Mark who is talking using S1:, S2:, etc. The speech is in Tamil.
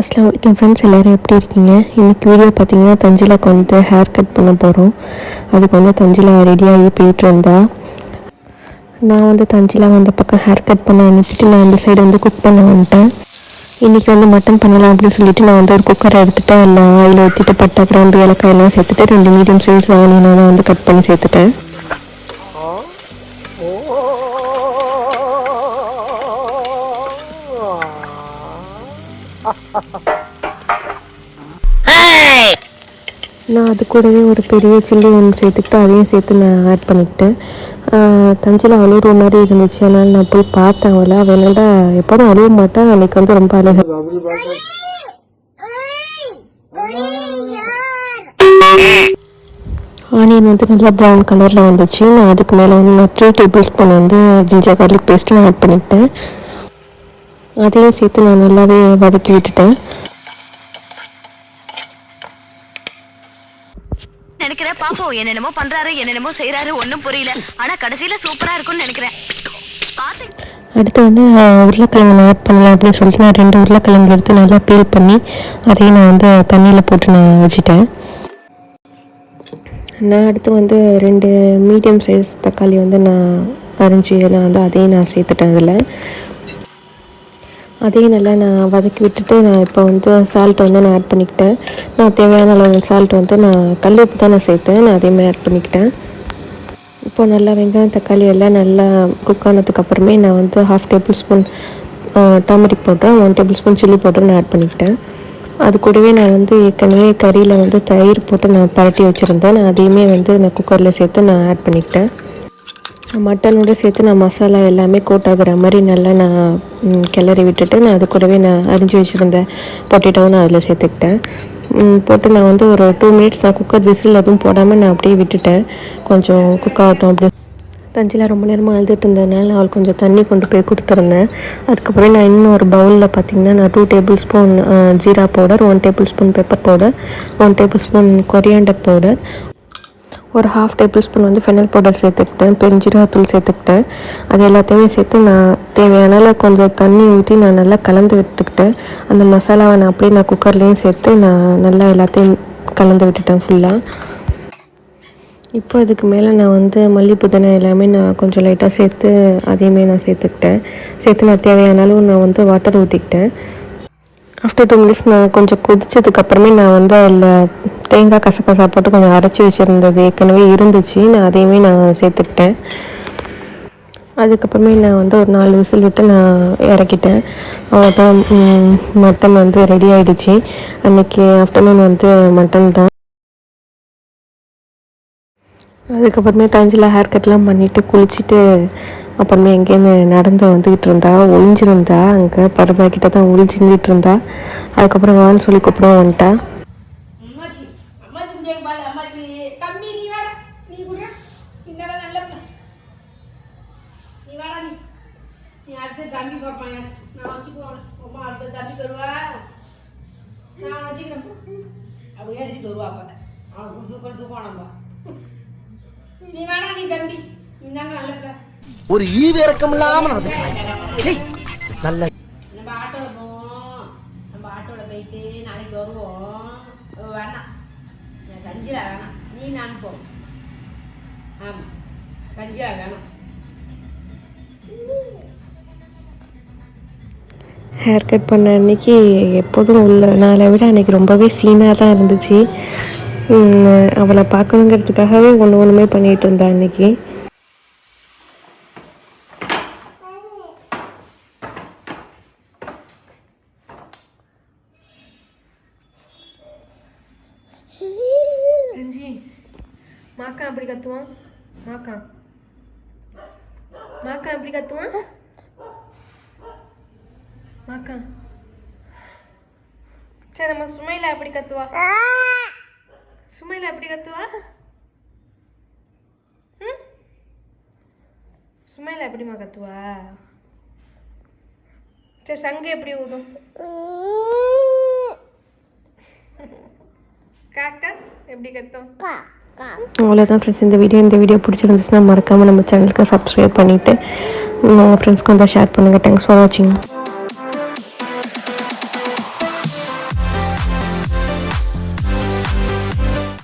S1: அஸ்லாம் வலைக்கம் ஃப்ரெண்ட்ஸ் எல்லோரும் எப்படி இருக்கீங்க? இன்றைக்கி வீடியோ பார்த்தீங்கன்னா தஞ்சிலாக்கு வந்து ஹேர் கட் பண்ண போகிறோம் அதுக்கு வந்து தஞ்சிலா ரெடியாகி போயிட்டு இருந்தா. நான் வந்து தஞ்சிலா வந்த பக்கம் ஹேர் கட் பண்ண அனுப்பிட்டு நான் அந்த சைடு வந்து குக் பண்ண வந்துட்டேன். இன்றைக்கி வந்து மட்டன் பண்ணலாம் அப்படின்னு சொல்லிட்டு நான் வந்து ஒரு குக்கரை எடுத்துகிட்டு எல்லாம் ஆயில் ஊற்றிட்டு பட்டை கிராம்பு ஏலக்காய் எல்லாம் சேர்த்துட்டு ரெண்டு மீடியம் சைஸ் ஆனியனாக வந்து கட் பண்ணி சேர்த்துட்டேன். நான் அது கூடவே ஒரு பெரிய சில்லி ஒன்று சேர்த்துக்கிட்டு அதையும் சேர்த்து நான் ஆட் பண்ணிக்கிட்டேன். தஞ்சையில் அழுகிற மாதிரி இருந்துச்சு. அதனால் நான் போய் பார்த்தேன் அவளை. அவள் என்னடா எப்போதும் அழுக மாட்டேன் அன்னைக்கு வந்து ரொம்ப அழகு ஆனியன் வந்து நல்லா ப்ரௌன் கலரில் வந்துச்சு. நான் அதுக்கு மேலே வந்து நான் த்ரீ டேபிள் ஸ்பூன் வந்து ஜிஞ்சர் கார்லிக் பேஸ்ட் நான் ஆட் பண்ணிக்கிட்டேன். அதையும் சேர்த்து நான் நல்லாவே வதக்கி விட்டுட்டேன்.
S2: நினைக்கிறேன் பாப்போம் என்னென்னமோ பண்றாரு என்னென்னமோ செய்யறாரு ஒண்ணும் புரியல. ஆனா கடைசியில சூப்பரா இருக்கும்னு நினைக்கிறேன்.
S1: அடுத்து வந்து உருளைக்கிழங்கு நான் ஆட் பண்ணலாம் அப்படின்னு சொல்லிட்டு நான் ரெண்டு உருளைக்கிழங்கு எடுத்து நல்லா பீல் பண்ணி அதையும் நான் வந்து தண்ணியில் போட்டு நான் வச்சுட்டேன். நான் அடுத்து வந்து ரெண்டு மீடியம் சைஸ் தக்காளி வந்து நான் அரைஞ்சி நான் வந்து அதையும் நான் சேர்த்துட்டேன் அதில். அதையும் நல்லா நான் வதக்கி விட்டுட்டு நான் இப்போ வந்து சால்ட் வந்து நான் ஆட் பண்ணிக்கிட்டேன். நான் தேவையான அளவு சால்ட் வந்து நான் கல்லுப்பு தான் நான் சேர்த்தேன். நான் அதையுமே ஆட் பண்ணிக்கிட்டேன். இப்போ நல்லா வெங்காயம் தக்காளி எல்லாம் நல்லா குக் ஆனதுக்கப்புறமே நான் வந்து half tablespoon turmeric powder one tablespoon chilli powder நான் ஆட் பண்ணிக்கிட்டேன். அது கூடவே நான் வந்து ஏற்கனவே கறியில் வந்து தயிர் போட்டு நான் பரட்டி வச்சுருந்தேன். நான் அதையுமே வந்து நான் குக்கரில் சேர்த்து நான் ஆட் பண்ணிக்கிட்டேன். மட்டனோட சேர்த்து நான் மசாலா எல்லாமே கோட் ஆகிற மாதிரி நல்லா நான் கிளறி விட்டுட்டு நான் அது கூடவே நான் அரிஞ்சு வச்சுருந்த பொட்டேட்டோவும் நான் அதில் சேர்த்துக்கிட்டேன். போட்டு நான் வந்து ஒரு டூ மினிட்ஸ் நான் குக்கர் விசில் எதுவும் போடாமல் நான் அப்படியே விட்டுட்டேன். கொஞ்சம் குக் ஆகட்டும் அப்படி. தஞ்சியில் ரொம்ப நேரமாக அழுதுட்டு இருந்ததுனால நான் கொஞ்சம் தண்ணி கொண்டு போய் கொடுத்துருந்தேன். அதுக்கப்புறம் நான் இன்னும் ஒரு பவுலில் பார்த்தீங்கன்னா நான் two tablespoon jeera powder one tablespoon pepper powder one tablespoon coriander powder ஒரு ஹாஃப் டேபிள் ஸ்பூன் வந்து ஃபெனல் பவுடர் சேர்த்துக்கிட்டேன் பெருஞ்சீரகத்தூள் சேர்த்துக்கிட்டேன். அது எல்லாத்தையுமே சேர்த்து நான் தேவையான அளவு கொஞ்சம் தண்ணி ஊற்றி நான் நல்லா கலந்து விட்டுக்கிட்டேன். அந்த மசாலாவை நான் அப்படியே நான் குக்கர்லேயும் சேர்த்து நான் நல்லா எல்லாத்தையும் கலந்து விட்டுட்டேன் ஃபுல்லாக இப்போ இதுக்கு மேலே நான் வந்து மல்லி புதினா எல்லாமே நான் கொஞ்சம் லைட்டாக சேர்த்து அதையுமே நான் சேர்த்துக்கிட்டேன். சேர்த்து நான் தேவையான அளவு நான் வந்து வாட்டர் ஊற்றிக்கிட்டேன் ஆஃப்டர் டூ மினிட்ஸ் நான் கொஞ்சம் குதிச்சதுக்கப்புறமே நான் வந்து அதில் தேங்காய் கசகசா போட்டு கொஞ்சம் அரைச்சி வச்சுருந்தது. ஏற்கனவே இருந்துச்சு. நான் அதையுமே நான் சேர்த்துக்கிட்டேன். அதுக்கப்புறமே நான் வந்து ஒரு நாலு விசில் விட்டு நான் இறக்கிட்டேன். அவ்வளோதான் மட்டன் வந்து ரெடி ஆகிடுச்சு அன்னைக்கு ஆஃப்டர்நூன் வந்து மட்டன் தான். அதுக்கப்புறமே தஞ்சில் ஹேர் கட்லாம் பண்ணிவிட்டு குளிச்சுட்டு அப்புறமே எங்கேருந்து நடந்து வந்துக்கிட்டு இருந்தா ஒளிஞ்சிருந்தா அங்கே பரதா கிட்ட தான் ஒளிஞ்சிருந்துட்டு இருந்தா. அதுக்கப்புறம் வான்னு சொல்லி கூப்பிடவும் வந்துட்டா
S3: அம்மாச்சி அம்மாச்சி இங்கே பாரு அம்மாச்சி தம்பி நீ வாடா நீ கூட இங்கடா நல்ல பிள்ளை. நீ வாடா நீ நீ அடுத்து தம்பி பார்ப்பாங்க நான் வச்சுக்குவோம் அம்மா அடுத்து தம்பி தருவா நான் வச்சுக்கிறேன். அப்படி அடிச்சுட்டு வருவா அப்ப அவன் கொடுத்து கொடுத்து போனப்பா நீ வாடா நீ தம்பி நீ தானே நல்ல பிள்ளை.
S4: ஒரு ஈவு இறக்கம் இல்லாம நடந்துக்கிறாங்க நல்ல
S3: நம்ம ஆட்டோல போவோம். நம்ம ஆட்டோல போயிட்டு நாளைக்கு வருவோம். வேணாம். நான் தஞ்சிலா வேணாம். நீ நான் போ. ஆமா. தஞ்சிலா வேணாம்.
S1: ஹேர் கட் பண்ண அன்னைக்கு எப்போதும் உள்ள நாளை விட அன்னைக்கு ரொம்பவே சீனாக தான் இருந்துச்சு. உம், அவளை பார்க்கணுங்கிறதுக்காகவே ஒன்று ஒன்றுமே பண்ணிகிட்டு இருந்தா அன்னைக்கு. மாக்கா அப்படி கத்துவான்? மாக்கா. மாக்கா எப்படி கத்துவான்? மாக்கா சரி நம்ம சுமையில எப்படி கத்துவா? சுமையில எப்படி கத்துவா? ம்? சுமையில எப்படிம்மா கத்துவா? சரி சங்கு எப்படி ஊதும்? காக்கா எப்படி கத்தும்? அவ்வளோதான் ஃப்ரெண்ட்ஸ் இந்த வீடியோ இந்த வீடியோ பிடிச்சிருந்துச்சுன்னா மறக்காமல் நம்ம சேனலுக்கு சப்ஸ்கிரைப் பண்ணிவிட்டு உங்கள் ஃப்ரெண்ட்ஸ்க்கு வந்து ஷேர் பண்ணுங்கள் தேங்க்ஸ் ஃபார் வாட்சிங்